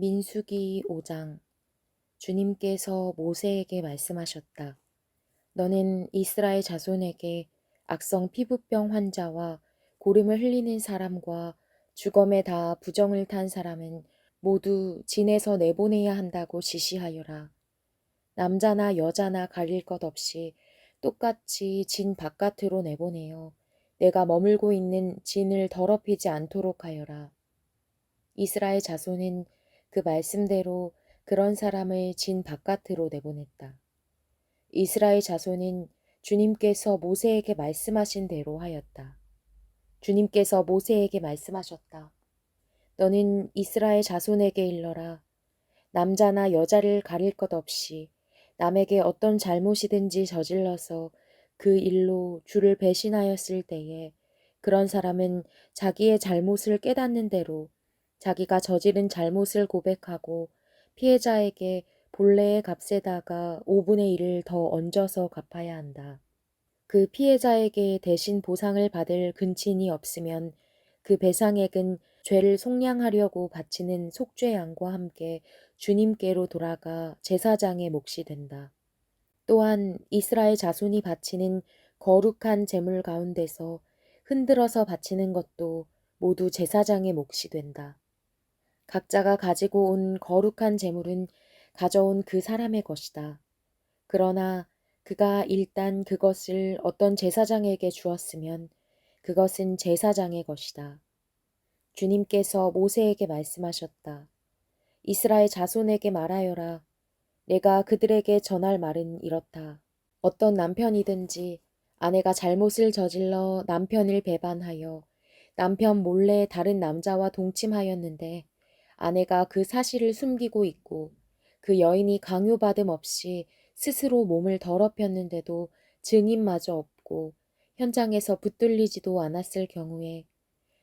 민수기 5장 주님께서 모세에게 말씀하셨다. 너는 이스라엘 자손에게 악성 피부병 환자와 고름을 흘리는 사람과 주검에 다 부정을 탄 사람은 모두 진에서 내보내야 한다고 지시하여라. 남자나 여자나 가릴 것 없이 똑같이 진 바깥으로 내보내어 내가 머물고 있는 진을 더럽히지 않도록 하여라. 이스라엘 자손은 그 말씀대로 그런 사람을 진 바깥으로 내보냈다. 이스라엘 자손은 주님께서 모세에게 말씀하신 대로 하였다. 주님께서 모세에게 말씀하셨다. 너는 이스라엘 자손에게 일러라. 남자나 여자를 가릴 것 없이 남에게 어떤 잘못이든지 저질러서 그 일로 주를 배신하였을 때에 그런 사람은 자기의 잘못을 깨닫는 대로 자기가 저지른 잘못을 고백하고 피해자에게 본래의 값에다가 5분의 1을 더 얹어서 갚아야 한다. 그 피해자에게 대신 보상을 받을 근친이 없으면 그 배상액은 죄를 속량하려고 바치는 속죄양과 함께 주님께로 돌아가 제사장의 몫이 된다. 또한 이스라엘 자손이 바치는 거룩한 제물 가운데서 흔들어서 바치는 것도 모두 제사장의 몫이 된다. 각자가 가지고 온 거룩한 재물은 가져온 그 사람의 것이다. 그러나 그가 일단 그것을 어떤 제사장에게 주었으면 그것은 제사장의 것이다. 주님께서 모세에게 말씀하셨다. 이스라엘 자손에게 말하여라. 내가 그들에게 전할 말은 이렇다. 어떤 남편이든지 아내가 잘못을 저질러 남편을 배반하여 남편 몰래 다른 남자와 동침하였는데 아내가 그 사실을 숨기고 있고 그 여인이 강요받음 없이 스스로 몸을 더럽혔는데도 증인마저 없고 현장에서 붙들리지도 않았을 경우에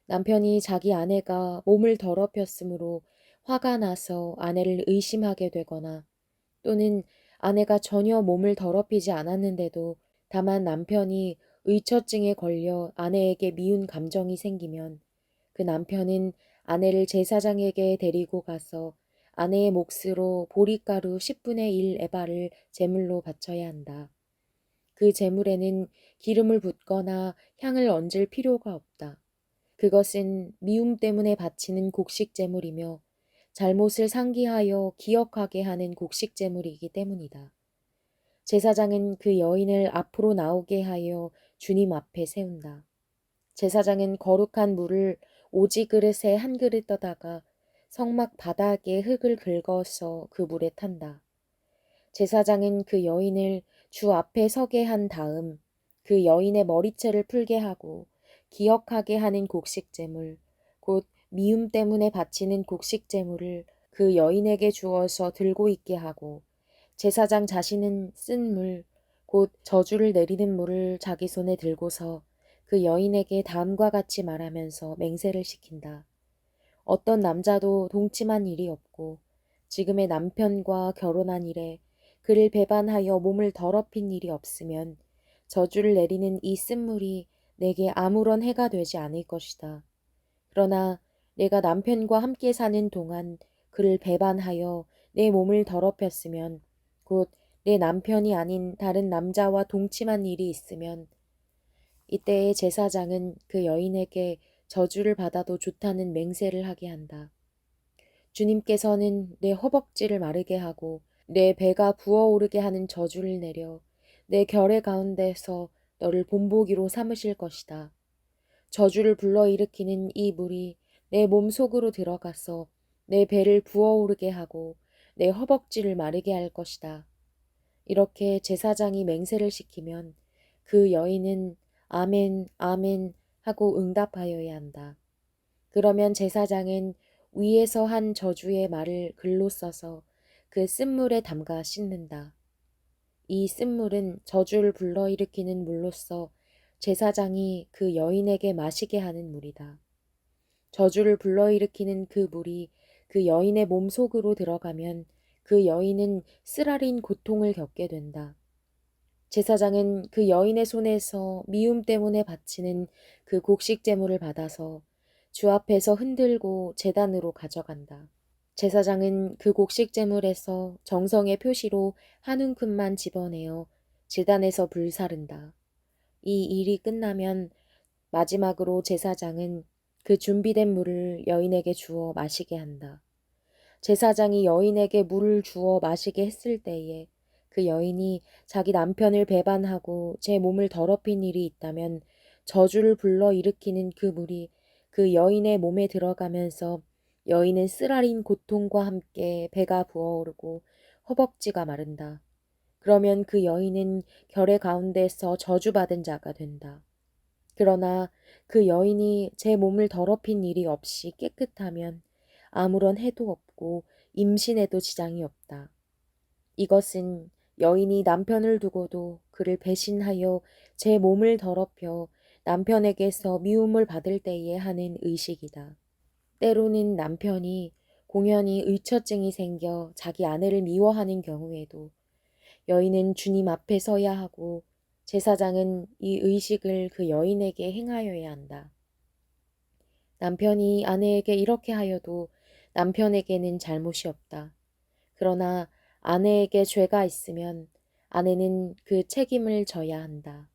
남편이 자기 아내가 몸을 더럽혔으므로 화가 나서 아내를 의심하게 되거나 또는 아내가 전혀 몸을 더럽히지 않았는데도 다만 남편이 의처증에 걸려 아내에게 미운 감정이 생기면 그 남편은 아내를 제사장에게 데리고 가서 아내의 몫으로 보리가루 10분의 1 에바를 제물로 바쳐야 한다. 그 제물에는 기름을 붓거나 향을 얹을 필요가 없다. 그것은 미움 때문에 바치는 곡식 제물이며 잘못을 상기하여 기억하게 하는 곡식 제물이기 때문이다. 제사장은 그 여인을 앞으로 나오게 하여 주님 앞에 세운다. 제사장은 거룩한 물을 오지 그릇에 한 그릇 떠다가 성막 바닥에 흙을 긁어서 그 물에 탄다. 제사장은 그 여인을 주 앞에 서게 한 다음 그 여인의 머리채를 풀게 하고 기억하게 하는 곡식제물, 곧 미움 때문에 바치는 곡식제물을 그 여인에게 주어서 들고 있게 하고 제사장 자신은 쓴 물, 곧 저주를 내리는 물을 자기 손에 들고서 그 여인에게 다음과 같이 말하면서 맹세를 시킨다. 어떤 남자도 동침한 일이 없고 지금의 남편과 결혼한 일에 그를 배반하여 몸을 더럽힌 일이 없으면 저주를 내리는 이 쓴물이 내게 아무런 해가 되지 않을 것이다. 그러나 내가 남편과 함께 사는 동안 그를 배반하여 내 몸을 더럽혔으면 곧 내 남편이 아닌 다른 남자와 동침한 일이 있으면 이때의 제사장은 그 여인에게 저주를 받아도 좋다는 맹세를 하게 한다. 주님께서는 내 허벅지를 마르게 하고 내 배가 부어오르게 하는 저주를 내려 내 결의 가운데서 너를 본보기로 삼으실 것이다. 저주를 불러일으키는 이 물이 내 몸 속으로 들어가서 내 배를 부어오르게 하고 내 허벅지를 마르게 할 것이다. 이렇게 제사장이 맹세를 시키면 그 여인은 아멘, 아멘 하고 응답하여야 한다. 그러면 제사장은 위에서 한 저주의 말을 글로 써서 그 쓴물에 담가 씻는다. 이 쓴물은 저주를 불러일으키는 물로서 제사장이 그 여인에게 마시게 하는 물이다. 저주를 불러일으키는 그 물이 그 여인의 몸 속으로 들어가면 그 여인은 쓰라린 고통을 겪게 된다. 제사장은 그 여인의 손에서 미움 때문에 바치는 그 곡식 제물을 받아서 주 앞에서 흔들고 재단으로 가져간다. 제사장은 그 곡식 제물에서 정성의 표시로 한 움큼만 집어내어 제단에서 불사른다. 이 일이 끝나면 마지막으로 제사장은 그 준비된 물을 여인에게 주어 마시게 한다. 제사장이 여인에게 물을 주어 마시게 했을 때에 그 여인이 자기 남편을 배반하고 제 몸을 더럽힌 일이 있다면 저주를 불러 일으키는 그 물이 그 여인의 몸에 들어가면서 여인은 쓰라린 고통과 함께 배가 부어오르고 허벅지가 마른다. 그러면 그 여인은 결의 가운데서 저주받은 자가 된다. 그러나 그 여인이 제 몸을 더럽힌 일이 없이 깨끗하면 아무런 해도 없고 임신에도 지장이 없다. 이것은 여인이 남편을 두고도 그를 배신하여 제 몸을 더럽혀 남편에게서 미움을 받을 때에 하는 의식이다. 때로는 남편이 공연히 의처증이 생겨 자기 아내를 미워하는 경우에도 여인은 주님 앞에 서야 하고 제사장은 이 의식을 그 여인에게 행하여야 한다. 남편이 아내에게 이렇게 하여도 남편에게는 잘못이 없다. 그러나 아내에게 죄가 있으면 아내는 그 책임을 져야 한다.